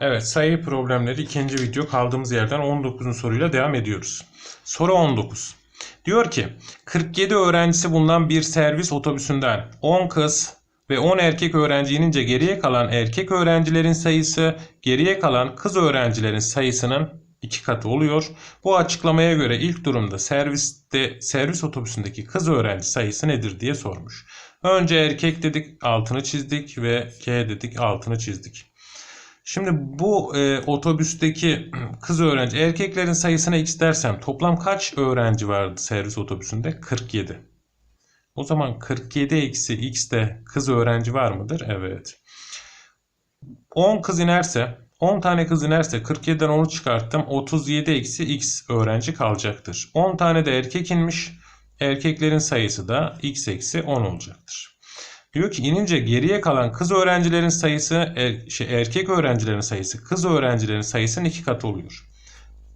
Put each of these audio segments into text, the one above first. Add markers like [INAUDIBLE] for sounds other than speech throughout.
Evet sayı problemleri ikinci video kaldığımız yerden 19. soruyla devam ediyoruz. Soru 19. Diyor ki 47 öğrencisi bulunan bir servis otobüsünden 10 kız ve 10 erkek öğrenci inince geriye kalan erkek öğrencilerin sayısı geriye kalan kız öğrencilerin sayısının iki katı oluyor. Bu açıklamaya göre ilk durumda serviste servis otobüsündeki kız öğrenci sayısı nedir diye sormuş. Önce erkek dedik altını çizdik ve K dedik altını çizdik. Şimdi bu e, otobüsteki [CLEARS THROAT] kız öğrenci erkeklerin sayısına x dersem toplam kaç öğrenci vardı servis otobüsünde? 47. O zaman 47 eksi x'te kız öğrenci var mıdır? Evet. 10 kız inerse 10 tane kız inerse 47'den 10'u çıkarttım. 37 eksi x öğrenci kalacaktır. 10 tane de erkek inmiş. Erkeklerin sayısı da x eksi 10 olacaktır. Diyor ki inince geriye kalan kız öğrencilerin sayısı er- şey, erkek öğrencilerin sayısı kız öğrencilerin sayısının iki katı oluyor.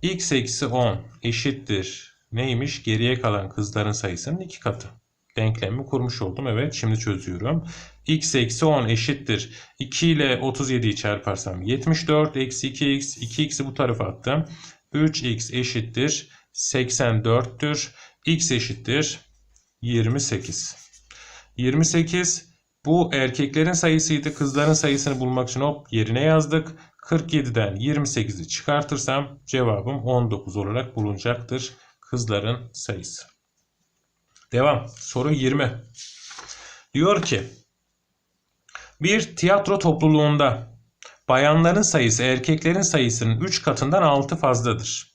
x eksi 10 eşittir. Neymiş? Geriye kalan kızların sayısının iki katı. Denklemi kurmuş oldum. Evet şimdi çözüyorum. x eksi 10 eşittir. 2 ile 37'yi çarparsam 74 eksi 2x 2x'i bu tarafa attım. 3x eşittir 84'tür. x eşittir 28. 28 bu erkeklerin sayısıydı. Kızların sayısını bulmak için hop yerine yazdık. 47'den 28'i çıkartırsam cevabım 19 olarak bulunacaktır. Kızların sayısı. Devam. Soru 20. Diyor ki bir tiyatro topluluğunda bayanların sayısı erkeklerin sayısının 3 katından 6 fazladır.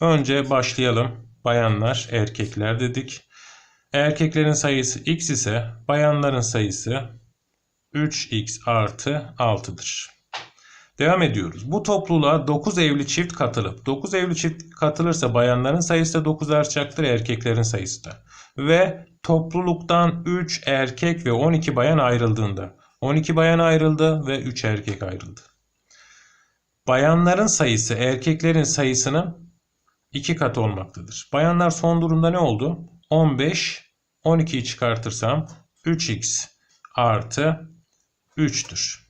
Önce başlayalım. Bayanlar, erkekler dedik. Erkeklerin sayısı x ise bayanların sayısı 3x artı 6'dır. Devam ediyoruz. Bu topluluğa 9 evli çift katılıp 9 evli çift katılırsa bayanların sayısı da 9 artacaktır erkeklerin sayısı da. Ve topluluktan 3 erkek ve 12 bayan ayrıldığında 12 bayan ayrıldı ve 3 erkek ayrıldı. Bayanların sayısı erkeklerin sayısının 2 katı olmaktadır. Bayanlar son durumda ne oldu? 15, 12'yi çıkartırsam 3x artı 3'tür.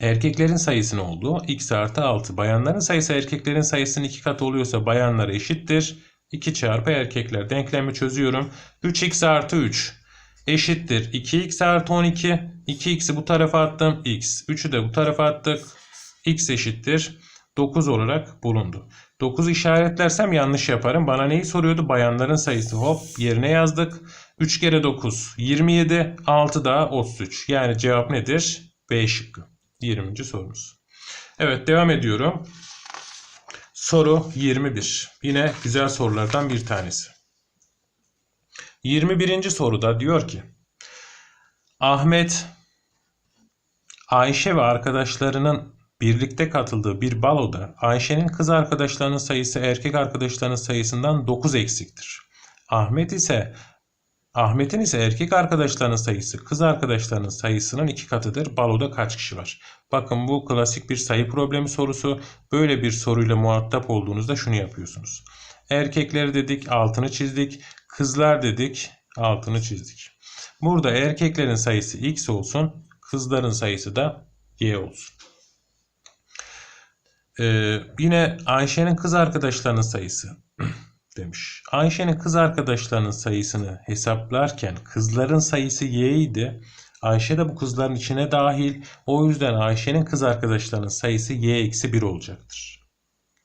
Erkeklerin sayısı ne oldu? x artı 6. Bayanların sayısı erkeklerin sayısının 2 katı oluyorsa bayanlar eşittir. 2 çarpı erkekler. Denklemi çözüyorum. 3x artı 3 eşittir. 2x artı 12. 2x'i bu tarafa attım. x. 3'ü de bu tarafa attık. x eşittir. 9 olarak bulundu. 9 işaretlersem yanlış yaparım. Bana neyi soruyordu? Bayanların sayısı. Hop yerine yazdık. 3 kere 9 27. 6 daha 33. Yani cevap nedir? B şıkkı. 20. sorumuz. Evet devam ediyorum. Soru 21. Yine güzel sorulardan bir tanesi. 21. soruda diyor ki Ahmet Ayşe ve arkadaşlarının birlikte katıldığı bir baloda Ayşe'nin kız arkadaşlarının sayısı erkek arkadaşlarının sayısından 9 eksiktir. Ahmet ise Ahmet'in ise erkek arkadaşlarının sayısı kız arkadaşlarının sayısının iki katıdır. Baloda kaç kişi var? Bakın bu klasik bir sayı problemi sorusu. Böyle bir soruyla muhatap olduğunuzda şunu yapıyorsunuz. Erkekleri dedik altını çizdik. Kızlar dedik altını çizdik. Burada erkeklerin sayısı x olsun. Kızların sayısı da y olsun. Ee, yine Ayşe'nin kız arkadaşlarının sayısı [CLEARS THROAT] demiş. Ayşe'nin kız arkadaşlarının sayısını hesaplarken kızların sayısı y idi. Ayşe de bu kızların içine dahil. O yüzden Ayşe'nin kız arkadaşlarının sayısı y eksi 1 olacaktır.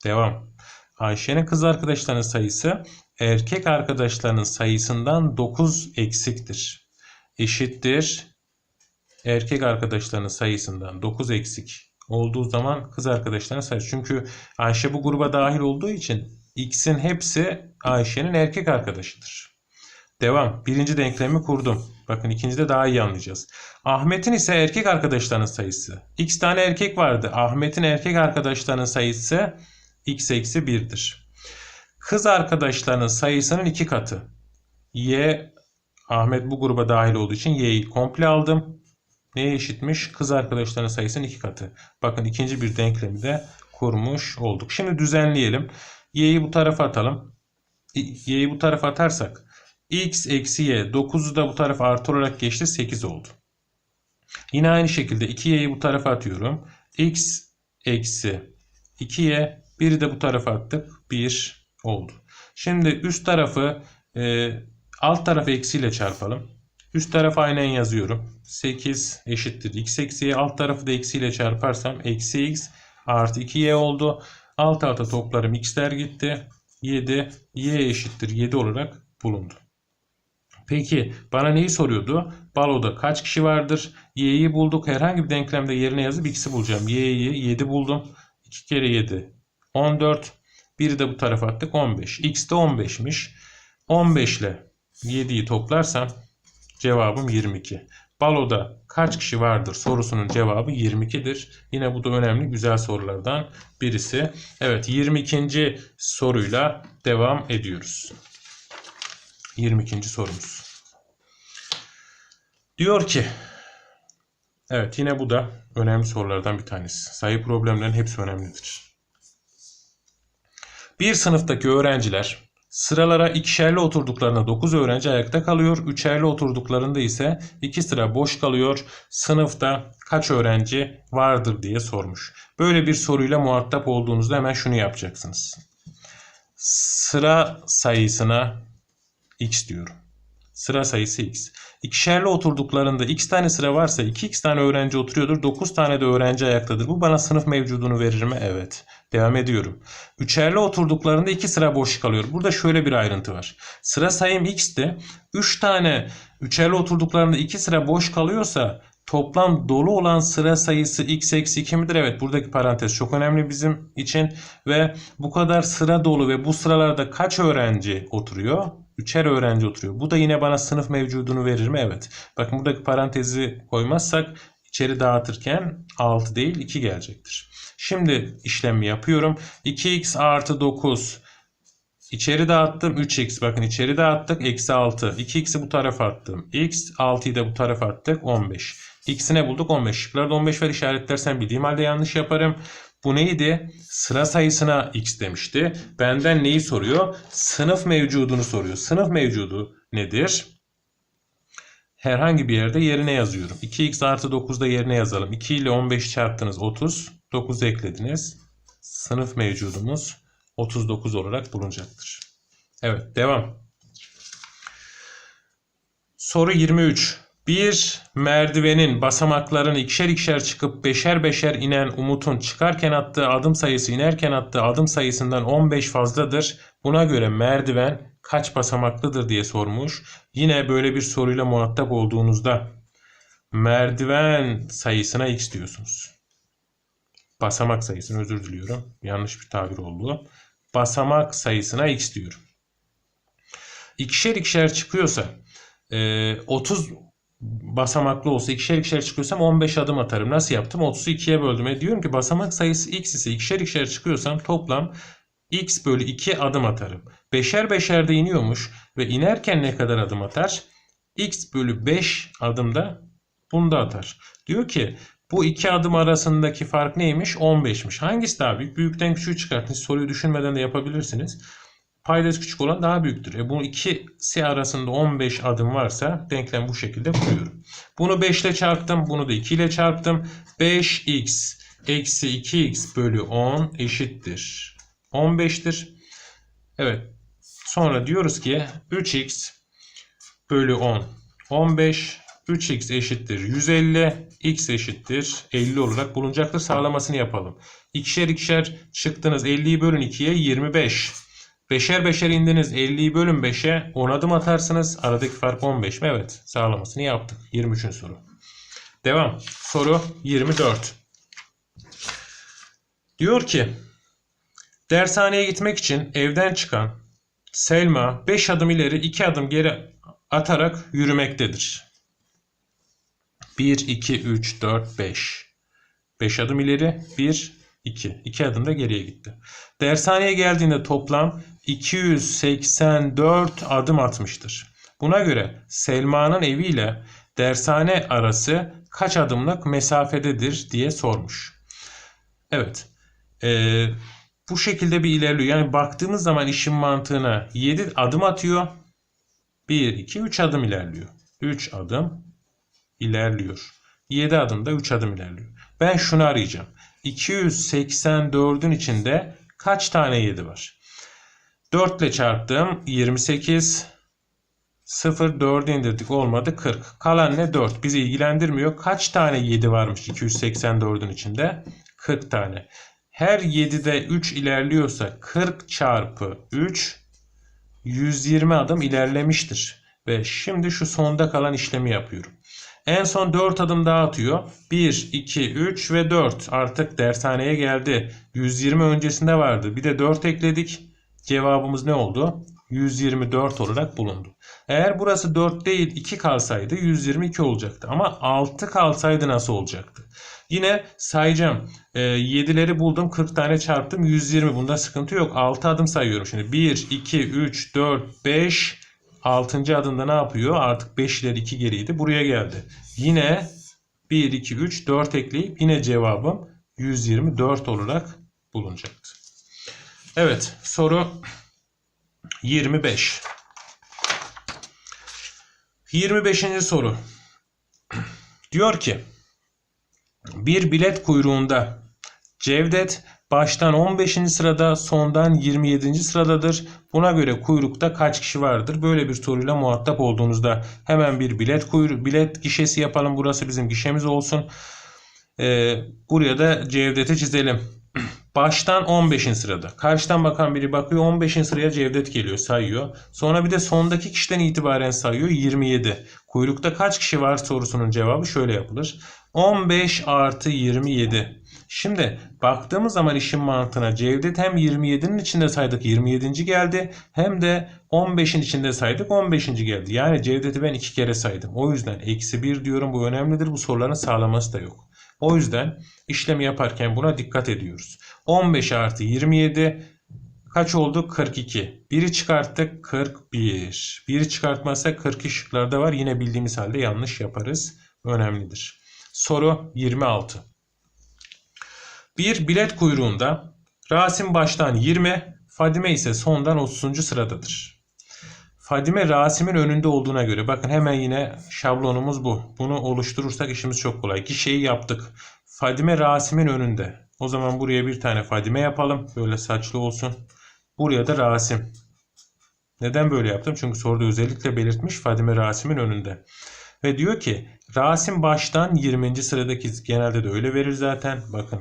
Devam. Ayşe'nin kız arkadaşlarının sayısı erkek arkadaşlarının sayısından 9 eksiktir. Eşittir. Erkek arkadaşlarının sayısından 9 eksik olduğu zaman kız arkadaşlarının sayısı. Çünkü Ayşe bu gruba dahil olduğu için X'in hepsi Ayşe'nin erkek arkadaşıdır. Devam. Birinci denklemi kurdum. Bakın ikincide daha iyi anlayacağız. Ahmet'in ise erkek arkadaşlarının sayısı. X tane erkek vardı. Ahmet'in erkek arkadaşlarının sayısı X eksi 1'dir. Kız arkadaşlarının sayısının iki katı. Y, Ahmet bu gruba dahil olduğu için Y'yi komple aldım. Neye eşitmiş? Kız arkadaşlarının sayısının iki katı. Bakın ikinci bir denklemi de kurmuş olduk. Şimdi düzenleyelim. Y'yi bu tarafa atalım. Y'yi bu tarafa atarsak x eksi y 9'u da bu tarafa artı olarak geçti 8 oldu. Yine aynı şekilde 2y'yi bu tarafa atıyorum. x eksi 2y. Biri de bu tarafa attık. 1 oldu. Şimdi üst tarafı e, alt tarafı eksiyle çarpalım. Üst tarafı aynen yazıyorum. 8 eşittir x eksi y. Alt tarafı da eksiyle çarparsam eksi x artı 2y oldu. Alt alta toplarım x'ler gitti. 7 y eşittir 7 olarak bulundu. Peki bana neyi soruyordu? Baloda kaç kişi vardır? Y'yi bulduk. Herhangi bir denklemde yerine yazıp x'i bulacağım. Y'yi 7 buldum. 2 kere 7 14. Biri de bu tarafa attık 15. X de 15'miş. 15 ile 7'yi toplarsam cevabım 22. Baloda kaç kişi vardır sorusunun cevabı 22'dir. Yine bu da önemli güzel sorulardan birisi. Evet 22. soruyla devam ediyoruz. 22. sorumuz. Diyor ki Evet yine bu da önemli sorulardan bir tanesi. Sayı problemlerin hepsi önemlidir. Bir sınıftaki öğrenciler sıralara ikişerli oturduklarında 9 öğrenci ayakta kalıyor. Üçerli oturduklarında ise 2 sıra boş kalıyor. Sınıfta kaç öğrenci vardır diye sormuş. Böyle bir soruyla muhatap olduğunuzda hemen şunu yapacaksınız. Sıra sayısına x diyorum. Sıra sayısı x. İkişerli oturduklarında x tane sıra varsa 2x tane öğrenci oturuyordur. 9 tane de öğrenci ayaktadır. Bu bana sınıf mevcudunu verir mi? Evet. Devam ediyorum. Üçerli oturduklarında 2 sıra boş kalıyor. Burada şöyle bir ayrıntı var. Sıra sayım x'ti. 3 tane üçerli oturduklarında 2 sıra boş kalıyorsa toplam dolu olan sıra sayısı x eksi 2 midir? Evet buradaki parantez çok önemli bizim için. Ve bu kadar sıra dolu ve bu sıralarda kaç öğrenci oturuyor? Üçer öğrenci oturuyor. Bu da yine bana sınıf mevcudunu verir mi? Evet. Bakın buradaki parantezi koymazsak içeri dağıtırken 6 değil 2 gelecektir. Şimdi işlemi yapıyorum. 2x artı 9 İçeri dağıttım 3x bakın içeri dağıttık eksi 6 2x'i bu tarafa attım. X 6'yı da bu tarafa attık 15 x'i ne bulduk? 15 şıklarda 15 var. İşaretlersen bildiğim halde yanlış yaparım. Bu neydi? Sıra sayısına x demişti. Benden neyi soruyor? Sınıf mevcudunu soruyor. Sınıf mevcudu nedir? Herhangi bir yerde yerine yazıyorum. 2x artı 9 da yerine yazalım. 2 ile 15 çarptınız 30 9 eklediniz sınıf mevcudumuz 39 olarak bulunacaktır. Evet devam. Soru 23. Bir merdivenin basamaklarını ikişer ikişer çıkıp beşer beşer inen Umut'un çıkarken attığı adım sayısı inerken attığı adım sayısından 15 fazladır. Buna göre merdiven kaç basamaklıdır diye sormuş. Yine böyle bir soruyla muhatap olduğunuzda merdiven sayısına x diyorsunuz. Basamak sayısını özür diliyorum. Yanlış bir tabir oldu basamak sayısına x diyorum. İkişer ikişer çıkıyorsa e, 30 basamaklı olsa ikişer ikişer çıkıyorsam 15 adım atarım. Nasıl yaptım? 30'u 2'ye böldüm. E diyorum ki basamak sayısı x ise ikişer ikişer çıkıyorsam toplam x bölü 2 adım atarım. Beşer beşer de iniyormuş ve inerken ne kadar adım atar? x bölü 5 adımda bunda atar. Diyor ki bu iki adım arasındaki fark neymiş? 15'miş. Hangisi daha büyük? Büyükten küçüğü çıkartın. Soruyu düşünmeden de yapabilirsiniz. Paydası küçük olan daha büyüktür. E bu ikisi arasında 15 adım varsa denklem bu şekilde kuruyorum. Bunu 5 ile çarptım. Bunu da 2 ile çarptım. 5x eksi 2x bölü 10 eşittir. 15'tir. Evet. Sonra diyoruz ki 3x bölü 10 15 3x eşittir 150, x eşittir 50 olarak bulunacaktır. Sağlamasını yapalım. İkişer ikişer çıktınız 50'yi bölün 2'ye 25. Beşer beşer indiniz 50'yi bölün 5'e 10 adım atarsınız. Aradaki fark 15 mi? Evet. Sağlamasını yaptık. 23. soru. Devam. Soru 24. Diyor ki dershaneye gitmek için evden çıkan Selma 5 adım ileri 2 adım geri atarak yürümektedir. 1, 2, 3, 4, 5. 5 adım ileri 1, 2. 2 adım da geriye gitti. Dershaneye geldiğinde toplam 284 adım atmıştır. Buna göre Selma'nın evi ile dershane arası kaç adımlık mesafededir diye sormuş. Evet. Ee, bu şekilde bir ilerliyor. Yani baktığımız zaman işin mantığına 7 adım atıyor. 1, 2, 3 adım ilerliyor. 3 adım ilerliyor. 7 adımda 3 adım ilerliyor. Ben şunu arayacağım. 284'ün içinde kaç tane 7 var? 4 ile çarptım 28 0 4'ü indirdik olmadı 40. Kalan ne 4 bizi ilgilendirmiyor. Kaç tane 7 varmış 284'ün içinde? 40 tane. Her 7'de 3 ilerliyorsa 40 çarpı 3 120 adım ilerlemiştir. Ve şimdi şu sonda kalan işlemi yapıyorum. En son 4 adım daha atıyor. 1, 2, 3 ve 4. Artık dershaneye geldi. 120 öncesinde vardı. Bir de 4 ekledik. Cevabımız ne oldu? 124 olarak bulundu. Eğer burası 4 değil 2 kalsaydı 122 olacaktı. Ama 6 kalsaydı nasıl olacaktı? Yine sayacağım. E, 7'leri buldum 40 tane çarptım 120. Bunda sıkıntı yok. 6 adım sayıyorum şimdi. 1, 2, 3, 4, 5. 6. adımda ne yapıyor? Artık 5 ileri 2 geriydi. Buraya geldi. Yine 1, 2, 3, 4 ekleyip yine cevabım 124 olarak bulunacaktı. Evet soru 25. 25. soru. Diyor ki bir bilet kuyruğunda Cevdet baştan 15. sırada sondan 27. sıradadır. Buna göre kuyrukta kaç kişi vardır? Böyle bir soruyla muhatap olduğunuzda hemen bir bilet kuyru bilet gişesi yapalım. Burası bizim gişemiz olsun. Ee, buraya da Cevdet'i çizelim. [CLEARS THROAT] Baştan 15. sırada. Karşıdan bakan biri bakıyor 15. sıraya Cevdet geliyor sayıyor. Sonra bir de sondaki kişiden itibaren sayıyor 27. Kuyrukta kaç kişi var sorusunun cevabı şöyle yapılır. 15 artı 27. Şimdi baktığımız zaman işin mantığına Cevdet hem 27'nin içinde saydık 27. geldi hem de 15'in içinde saydık 15. geldi. Yani Cevdet'i ben iki kere saydım. O yüzden eksi 1 diyorum bu önemlidir. Bu soruların sağlaması da yok. O yüzden işlemi yaparken buna dikkat ediyoruz. 15 artı 27 kaç oldu? 42. Biri çıkarttık 41. Biri çıkartmazsak 42 şıklarda var. Yine bildiğimiz halde yanlış yaparız. Önemlidir. Soru 26. Bir bilet kuyruğunda Rasim baştan 20, Fadime ise sondan 30. sıradadır. Fadime Rasim'in önünde olduğuna göre bakın hemen yine şablonumuz bu. Bunu oluşturursak işimiz çok kolay. Gişeyi yaptık. Fadime Rasim'in önünde. O zaman buraya bir tane Fadime yapalım. Böyle saçlı olsun. Buraya da Rasim. Neden böyle yaptım? Çünkü soruda özellikle belirtmiş Fadime Rasim'in önünde. Ve diyor ki Rasim baştan 20. sıradaki genelde de öyle verir zaten. Bakın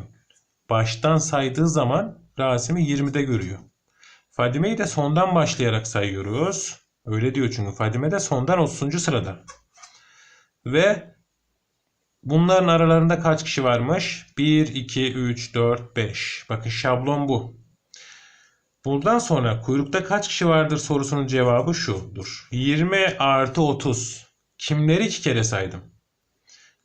baştan saydığı zaman Rasim'i 20'de görüyor. Fadime'yi de sondan başlayarak sayıyoruz. Öyle diyor çünkü Fadime de sondan 30. sırada. Ve bunların aralarında kaç kişi varmış? 1, 2, 3, 4, 5. Bakın şablon bu. Buradan sonra kuyrukta kaç kişi vardır sorusunun cevabı şudur. 20 artı 30. Kimleri iki kere saydım?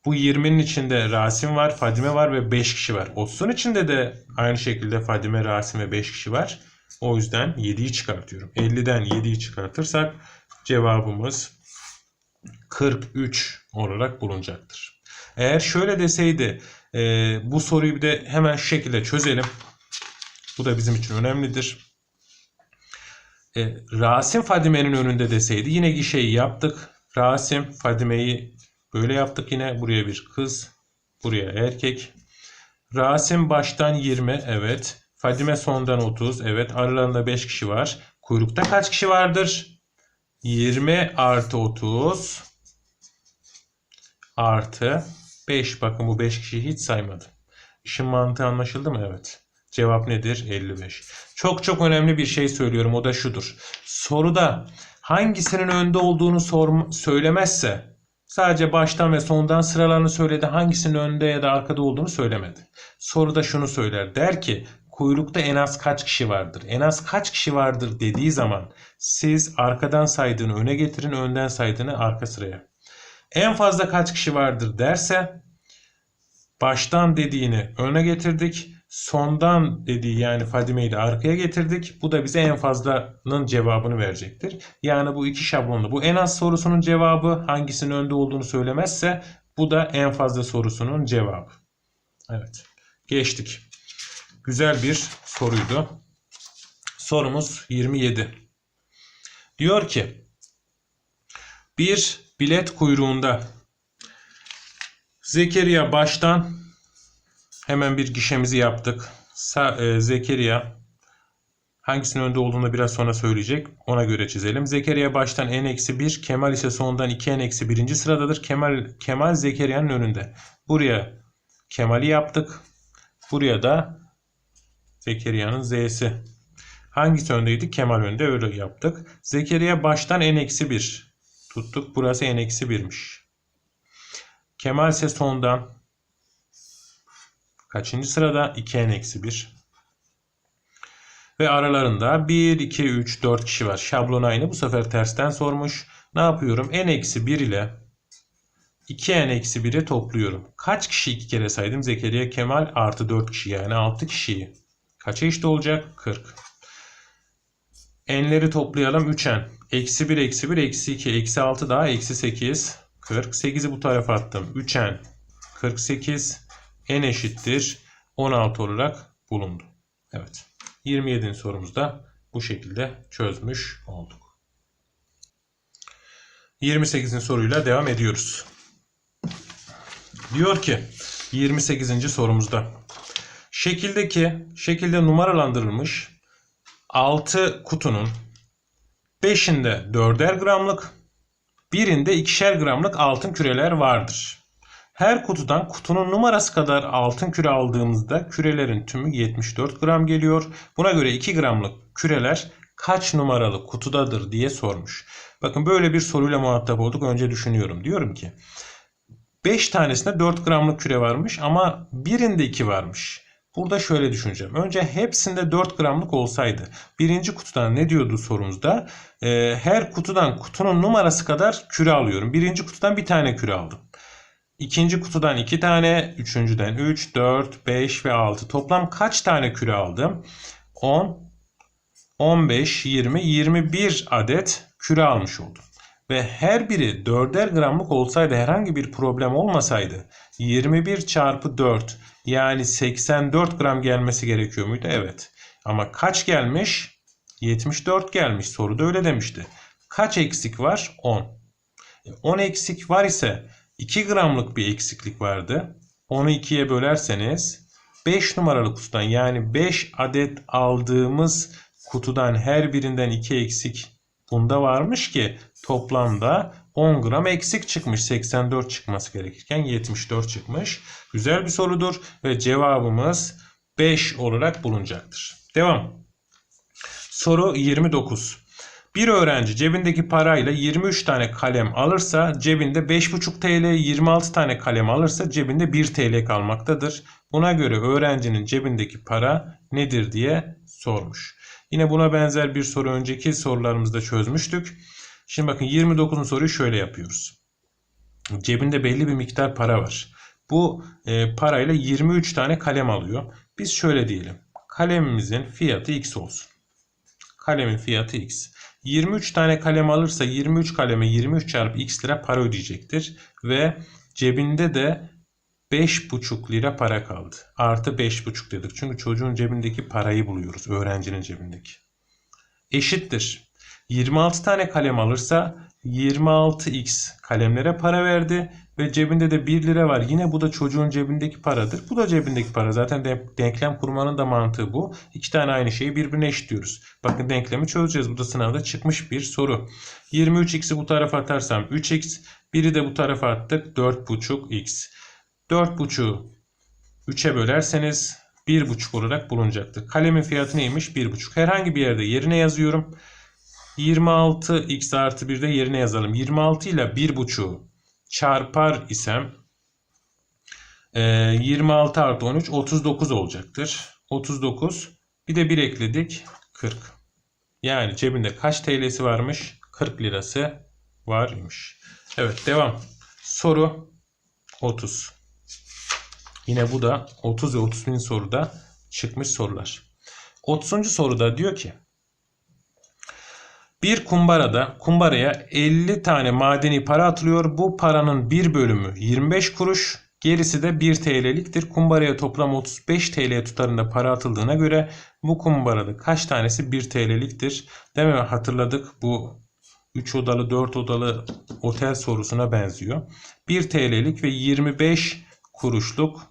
Bu 20'nin içinde Rasim var, Fadime var ve 5 kişi var. 30'un içinde de aynı şekilde Fadime, Rasim ve 5 kişi var. O yüzden 7'yi çıkartıyorum. 50'den 7'yi çıkartırsak cevabımız 43 olarak bulunacaktır. Eğer şöyle deseydi e, bu soruyu bir de hemen şu şekilde çözelim. Bu da bizim için önemlidir. E, Rasim Fadime'nin önünde deseydi yine gişeyi yaptık. Rasim Fadime'yi böyle yaptık yine. Buraya bir kız, buraya erkek. Rasim baştan 20 evet. Fadime sondan 30 evet. Aralarında 5 kişi var. Kuyrukta kaç kişi vardır? 20 artı 30 artı 5. Bakın bu 5 kişiyi hiç saymadım. İşin mantığı anlaşıldı mı? Evet. Cevap nedir? 55. Çok çok önemli bir şey söylüyorum. O da şudur. Soruda hangisinin önde olduğunu sorma, söylemezse sadece baştan ve sondan sıralarını söyledi. Hangisinin önde ya da arkada olduğunu söylemedi. Soruda şunu söyler. Der ki kuyrukta en az kaç kişi vardır? En az kaç kişi vardır dediği zaman siz arkadan saydığını öne getirin, önden saydığını arka sıraya. En fazla kaç kişi vardır derse baştan dediğini öne getirdik. Sondan dediği yani Fadime'yi de arkaya getirdik. Bu da bize en fazlanın cevabını verecektir. Yani bu iki şablonda bu en az sorusunun cevabı hangisinin önde olduğunu söylemezse bu da en fazla sorusunun cevabı. Evet. Geçtik. Güzel bir soruydu. Sorumuz 27. Diyor ki bir bilet kuyruğunda Zekeriya baştan Hemen bir gişemizi yaptık. E, Zekeriya hangisinin önde olduğunu biraz sonra söyleyecek. Ona göre çizelim. Zekeriya baştan n-1, Kemal ise sondan 2n-1. birinci sıradadır. Kemal, Kemal Zekeriya'nın önünde. Buraya Kemal'i yaptık. Buraya da Zekeriya'nın z'si. Hangisi öndeydi? Kemal önde öyle yaptık. Zekeriya baştan n-1 tuttuk. Burası n-1'miş. Kemal ise sondan kaçıncı sırada? 2n-1. Ve aralarında 1, 2, 3, 4 kişi var. Şablon aynı. Bu sefer tersten sormuş. Ne yapıyorum? n-1 ile 2n-1'i topluyorum. Kaç kişi iki kere saydım? Zekeriya Kemal artı 4 kişi yani 6 kişiyi. Kaça eşit olacak? 40. N'leri toplayalım 3n. Eksi 1, eksi 1, eksi 2, eksi 6 daha eksi 8. 40. 8'i bu tarafa attım. 3n 48. N eşittir 16 olarak bulundu. Evet. 27. sorumuzda bu şekilde çözmüş olduk. 28. soruyla devam ediyoruz. Diyor ki 28. sorumuzda şekildeki şekilde numaralandırılmış 6 kutunun 5'inde 4'er gramlık, birinde 2'şer gramlık altın küreler vardır. Her kutudan kutunun numarası kadar altın küre aldığımızda kürelerin tümü 74 gram geliyor. Buna göre 2 gramlık küreler kaç numaralı kutudadır diye sormuş. Bakın böyle bir soruyla muhatap olduk. Önce düşünüyorum. Diyorum ki 5 tanesinde 4 gramlık küre varmış ama birinde 2 varmış. Burada şöyle düşüneceğim. Önce hepsinde 4 gramlık olsaydı. Birinci kutudan ne diyordu sorumuzda? Ee, her kutudan kutunun numarası kadar küre alıyorum. Birinci kutudan bir tane küre aldım. İkinci kutudan 2 tane, üçüncüden 3, 4, 5 ve 6. Toplam kaç tane küre aldım? 10, 15, 20, 21 adet küre almış oldum. Ve her biri 4'er gramlık olsaydı herhangi bir problem olmasaydı 21 çarpı 4 yani 84 gram gelmesi gerekiyor muydu? Evet. Ama kaç gelmiş? 74 gelmiş. Soruda öyle demişti. Kaç eksik var? 10. 10 eksik var ise 2 gramlık bir eksiklik vardı. Onu 2'ye bölerseniz 5 numaralı kutudan yani 5 adet aldığımız kutudan her birinden 2 eksik bunda varmış ki toplamda 10 gram eksik çıkmış. 84 çıkması gerekirken 74 çıkmış. Güzel bir sorudur ve cevabımız 5 olarak bulunacaktır. Devam. Soru 29. Bir öğrenci cebindeki parayla 23 tane kalem alırsa cebinde 5,5 TL, 26 tane kalem alırsa cebinde 1 TL kalmaktadır. Buna göre öğrencinin cebindeki para nedir diye sormuş. Yine buna benzer bir soru önceki sorularımızda çözmüştük. Şimdi bakın 29. soruyu şöyle yapıyoruz. Cebinde belli bir miktar para var. Bu e, parayla 23 tane kalem alıyor. Biz şöyle diyelim. Kalemimizin fiyatı x olsun. Kalemin fiyatı x. 23 tane kalem alırsa 23 kaleme 23 çarpı x lira para ödeyecektir. Ve cebinde de 5,5 lira para kaldı. Artı 5,5 dedik. Çünkü çocuğun cebindeki parayı buluyoruz. Öğrencinin cebindeki. Eşittir. 26 tane kalem alırsa 26x kalemlere para verdi ve cebinde de 1 lira var. Yine bu da çocuğun cebindeki paradır. Bu da cebindeki para. Zaten denklem kurmanın da mantığı bu. İki tane aynı şeyi birbirine eşitliyoruz. Bakın denklemi çözeceğiz. Bu da sınavda çıkmış bir soru. 23x'i bu tarafa atarsam 3x. Biri de bu tarafa attık. 4,5x. 4,5'u 3'e bölerseniz 1,5 olarak bulunacaktır. Kalemin fiyatı neymiş? 1,5. Herhangi bir yerde yerine yazıyorum. 26x artı 1 de yerine yazalım. 26 ile 1,5'u çarpar isem 26 artı 13 39 olacaktır. 39 bir de 1 ekledik 40. Yani cebinde kaç TL'si varmış? 40 lirası varmış. Evet devam. Soru 30. Yine bu da 30 ve 30 bin soruda çıkmış sorular. 30. soruda diyor ki bir kumbarada kumbaraya 50 tane madeni para atılıyor. Bu paranın bir bölümü 25 kuruş, gerisi de 1 TL'liktir. Kumbaraya toplam 35 TL tutarında para atıldığına göre bu kumbarada kaç tanesi 1 TL'liktir? Mi? Hatırladık bu 3 odalı 4 odalı otel sorusuna benziyor. 1 TL'lik ve 25 kuruşluk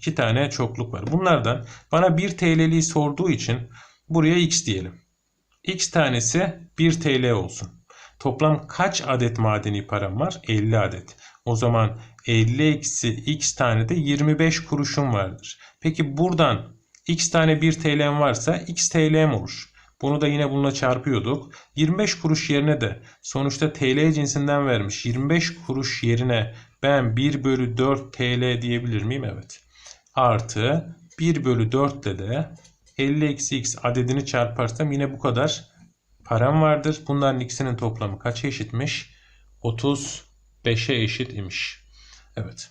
İki tane çokluk var. Bunlardan bana 1 TL'liği sorduğu için buraya x diyelim. X tanesi 1 TL olsun. Toplam kaç adet madeni param var? 50 adet. O zaman 50 eksi x tane de 25 kuruşum vardır. Peki buradan x tane 1 TL'm varsa x TL'm olur. Bunu da yine bununla çarpıyorduk. 25 kuruş yerine de sonuçta TL cinsinden vermiş. 25 kuruş yerine ben 1 bölü 4 TL diyebilir miyim? Evet. Artı 1 bölü 4 ile de 50 eksi x adedini çarparsam yine bu kadar param vardır. Bunların ikisinin toplamı kaça eşitmiş? 35'e eşit imiş. Evet.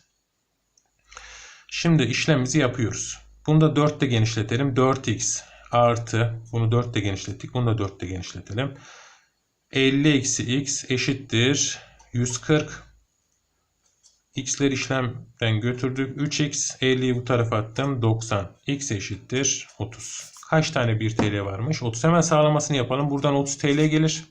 Şimdi işlemimizi yapıyoruz. Bunu da 4 ile genişletelim. 4x artı bunu 4 ile genişlettik. Bunu da 4 ile genişletelim. 50 eksi x eşittir 140. x'ler işlemden götürdük. 3x 50'yi bu tarafa attım. 90. x eşittir 30. Kaç tane 1 TL varmış? 30 hemen sağlamasını yapalım. Buradan 30 TL gelir.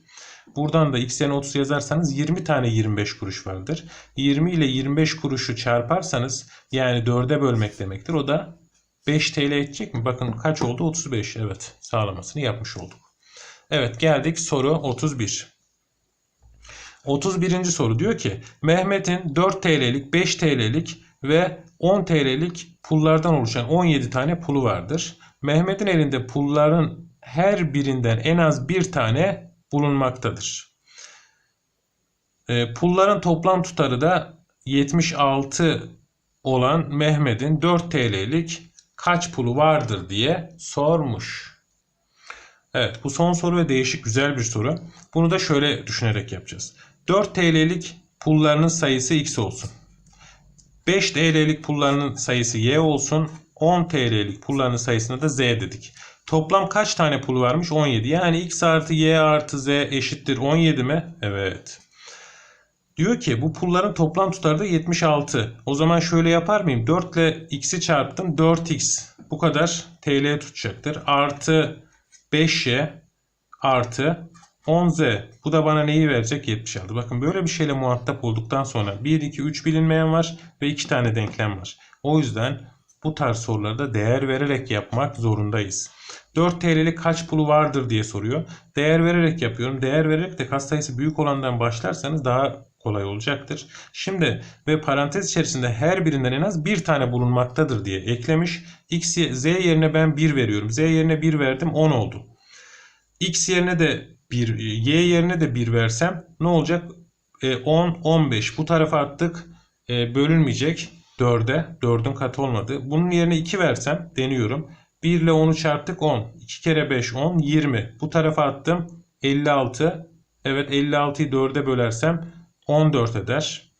Buradan da x yerine 30 yazarsanız 20 tane 25 kuruş vardır. 20 ile 25 kuruşu çarparsanız yani 4'e bölmek demektir. O da 5 TL edecek mi? Bakın kaç oldu? 35. Evet sağlamasını yapmış olduk. Evet geldik soru 31. 31. soru diyor ki Mehmet'in 4 TL'lik, 5 TL'lik ve 10 TL'lik pullardan oluşan 17 tane pulu vardır. Mehmet'in elinde pulların her birinden en az bir tane bulunmaktadır. E, pulların toplam tutarı da 76 olan Mehmet'in 4 TL'lik kaç pulu vardır diye sormuş. Evet bu son soru ve değişik güzel bir soru. Bunu da şöyle düşünerek yapacağız. 4 TL'lik pullarının sayısı x olsun. 5 TL'lik pullarının sayısı y olsun. 10 TL'lik pullarının sayısına da z dedik. Toplam kaç tane pulu varmış? 17. Yani x artı y artı z eşittir 17 mi? Evet. Diyor ki bu pulların toplam tutarı da 76. O zaman şöyle yapar mıyım? 4 ile x'i çarptım. 4x bu kadar TL tutacaktır. Artı 5y artı 10z. Bu da bana neyi verecek? 76. Bakın böyle bir şeyle muhatap olduktan sonra 1, 2, 3 bilinmeyen var ve 2 tane denklem var. O yüzden bu tarz sorularda değer vererek yapmak zorundayız. 4 TL'lik kaç pulu vardır diye soruyor. Değer vererek yapıyorum. Değer vererek de katsayısı büyük olandan başlarsanız daha kolay olacaktır. Şimdi ve parantez içerisinde her birinden en az bir tane bulunmaktadır diye eklemiş. X, Z yerine ben 1 veriyorum. Z yerine 1 verdim 10 oldu. X yerine de 1, Y yerine de 1 versem ne olacak? E, 10, 15. Bu tarafa attık. E, bölünmeyecek 4'e. 4'ün katı olmadı. Bunun yerine 2 versem deniyorum. 1 ile 10'u çarptık 10. 2 kere 5 10 20. Bu tarafa attım 56. Evet 56'yı 4'e bölersem 14 eder.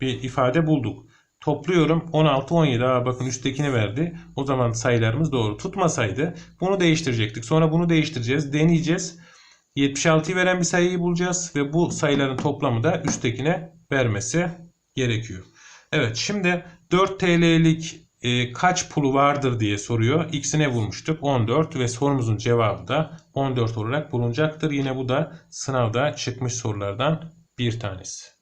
Bir ifade bulduk. Topluyorum 16 17. Aa, bakın üsttekini verdi. O zaman sayılarımız doğru. Tutmasaydı bunu değiştirecektik. Sonra bunu değiştireceğiz. Deneyeceğiz. 76'yı veren bir sayıyı bulacağız ve bu sayıların toplamı da üsttekine vermesi gerekiyor. Evet şimdi 4 TL'lik e, kaç pulu vardır diye soruyor. X'ine bulmuştuk 14 ve sorumuzun cevabı da 14 olarak bulunacaktır. Yine bu da sınavda çıkmış sorulardan bir tanesi.